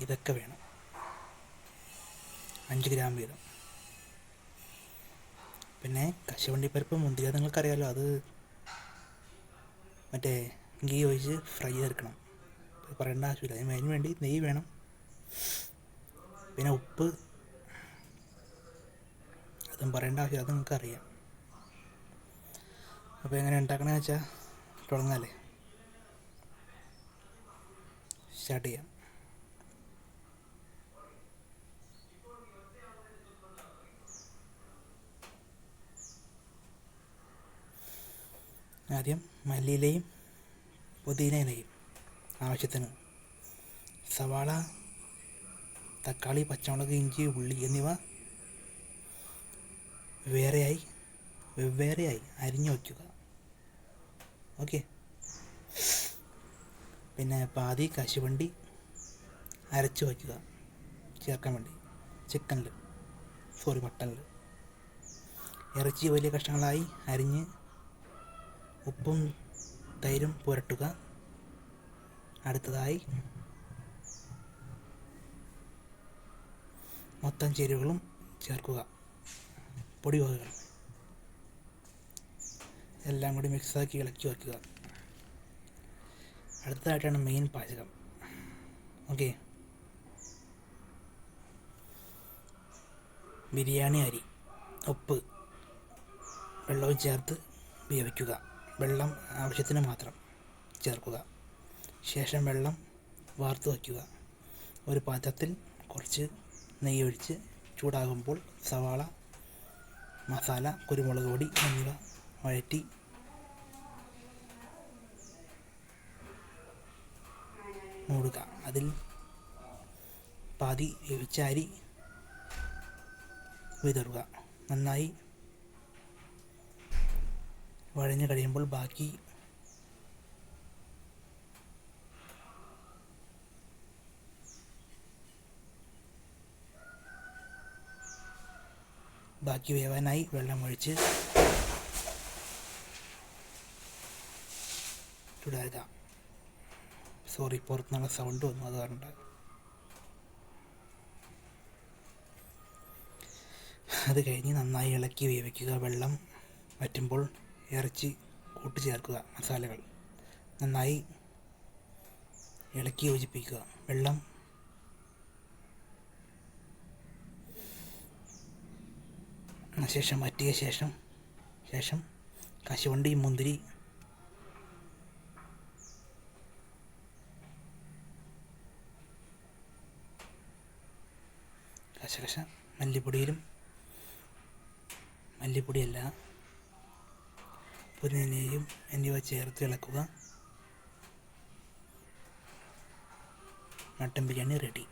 ഇതൊക്കെ വേണം. അഞ്ച് ഗ്രാം വീതം. പിന്നെ കശുവണ്ടി പരിപ്പ് മുന്തിരി നിങ്ങൾക്കറിയാലോ അത് മറ്റേ ഗീ ഒഴിച്ച് ഫ്രൈ ഇത് പറയേണ്ട ആവശ്യമില്ല. അതിന് അതിന് വേണ്ടി നെയ്യ് വേണം. പിന്നെ ഉപ്പ്. അതും പറയേണ്ട ആവശ്യം അത് നിങ്ങൾക്ക് അറിയാം അപ്പോൾ എങ്ങനെ ഉണ്ടാക്കണമെന്ന് വെച്ചാൽ തുടങ്ങാല്ലേ. സ്റ്റാർട്ട് ചെയ്യാം. ആദ്യം മല്ലിയിലയും പുതിന ഇലയും ആവശ്യത്തിന് സവാള തക്കാളി പച്ചമുളക് ഇഞ്ചി ഉള്ളി എന്നിവ വേറെയായി വെവ്വേറെയായി അരിഞ്ഞു വയ്ക്കുക. ഓക്കെ. പിന്നെ പാതി കശുവണ്ടി അരച്ച് വയ്ക്കുക. ചേർക്കാൻ വേണ്ടി. ചിക്കനിൽ സോറി മട്ടനിൽ ഇറച്ചി വലിയ കഷ്ണങ്ങളായി അരിഞ്ഞ് ഉപ്പും തൈരും പുരട്ടുക. അടുത്തതായി മൊത്തം ചേരുവകളും ചേർക്കുക. പൊടി വകകൾ. എല്ലാം കൂടി മിക്സാക്കി ഇളക്കി വയ്ക്കുക. അടുത്തതായിട്ടാണ് മെയിൻ പാചകം. ഓക്കെ ബിരിയാണി അരി ഉപ്പ് വെള്ളവും ചേർത്ത് വേവിക്കുക. വെള്ളം ആവശ്യത്തിന് മാത്രം ചേർക്കുക. ശേഷം വെള്ളം വാർത്ത് വയ്ക്കുക. ഒരു പാത്രത്തിൽ കുറച്ച് നെയ്യ് ഒഴിച്ച് ചൂടാകുമ്പോൾ സവാള മസാല കുരുമുളക് പൊടി എന്നിവ വഴറ്റി മൂടുക. അതിൽ പാതി വേവിച്ച വിതറുക. നന്നായി വഴഞ്ഞു കഴിയുമ്പോൾ ബാക്കി ബാക്കി വേവാനായി വെള്ളം ഒഴിച്ച് ചുടരുക സോറി പുറത്തുനിന്നുള്ള സൗണ്ട് വന്നു. അത് കാരണം അത് കഴിഞ്ഞ് നന്നായി ഇളക്കി വേവിക്കുക. വെള്ളം വറ്റുമ്പോൾ ഇറച്ചി കൂട്ടി ചേർക്കുക മസാലകൾ. നന്നായി ഇളക്കി യോജിപ്പിക്കുക. വെള്ളം ശേഷം വറ്റിയ ശേഷം ശേഷം കശുവണ്ടി മുന്തിരി കശകശ മല്ലിപ്പൊടിയിലും മല്ലിപ്പൊടിയല്ല പുതിനയും എന്നിവ ചേർത്ത് ഇളക്കുക. Mutton biryani ready